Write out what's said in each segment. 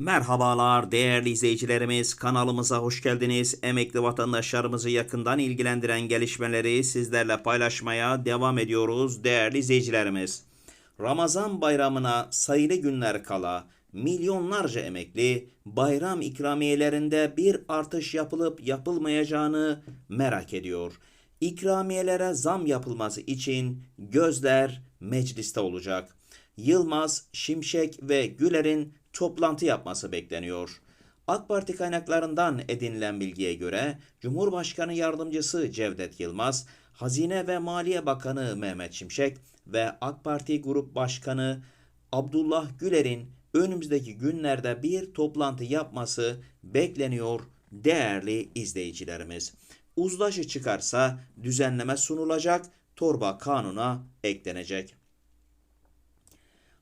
Merhabalar değerli izleyicilerimiz kanalımıza hoş geldiniz. Emekli vatandaşlarımızı yakından ilgilendiren gelişmeleri sizlerle paylaşmaya devam ediyoruz değerli izleyicilerimiz. Ramazan bayramına sayılı günler kala milyonlarca emekli bayram ikramiyelerinde bir artış yapılıp yapılmayacağını merak ediyor. İkramiyelere zam yapılması için gözler mecliste olacak. Yılmaz, Şimşek ve Güler'in toplantı yapması bekleniyor. AK Parti kaynaklarından edinilen bilgiye göre Cumhurbaşkanı Yardımcısı Cevdet Yılmaz, Hazine ve Maliye Bakanı Mehmet Şimşek ve AK Parti Grup Başkanı Abdullah Güler'in önümüzdeki günlerde bir toplantı yapması bekleniyor değerli izleyicilerimiz. Uzlaşı çıkarsa düzenleme sunulacak, torba kanuna eklenecek.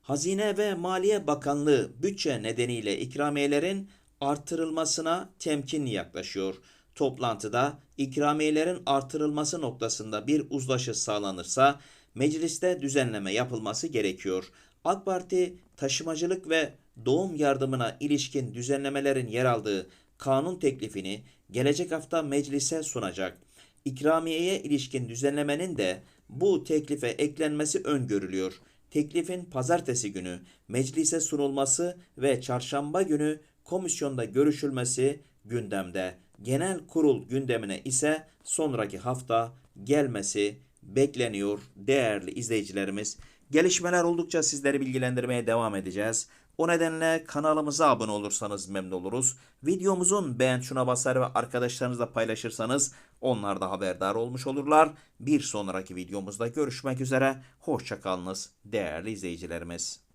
Hazine ve Maliye Bakanlığı bütçe nedeniyle ikramiyelerin artırılmasına temkinli yaklaşıyor. Toplantıda ikramiyelerin artırılması noktasında bir uzlaşı sağlanırsa mecliste düzenleme yapılması gerekiyor. AK Parti taşımacılık ve doğum yardımına ilişkin düzenlemelerin yer aldığı kanun teklifini gelecek hafta meclise sunacak. İkramiyeye ilişkin düzenlemenin de bu teklife eklenmesi öngörülüyor. Teklifin pazartesi günü meclise sunulması ve çarşamba günü komisyonda görüşülmesi gündemde. Genel kurul gündemine ise sonraki hafta gelmesi bekleniyor değerli izleyicilerimiz. Gelişmeler oldukça sizleri bilgilendirmeye devam edeceğiz. O nedenle kanalımıza abone olursanız memnun oluruz. Videomuzun beğen tuşuna basar ve arkadaşlarınızla paylaşırsanız onlar da haberdar olmuş olurlar. Bir sonraki videomuzda görüşmek üzere. Hoşçakalınız değerli izleyicilerimiz.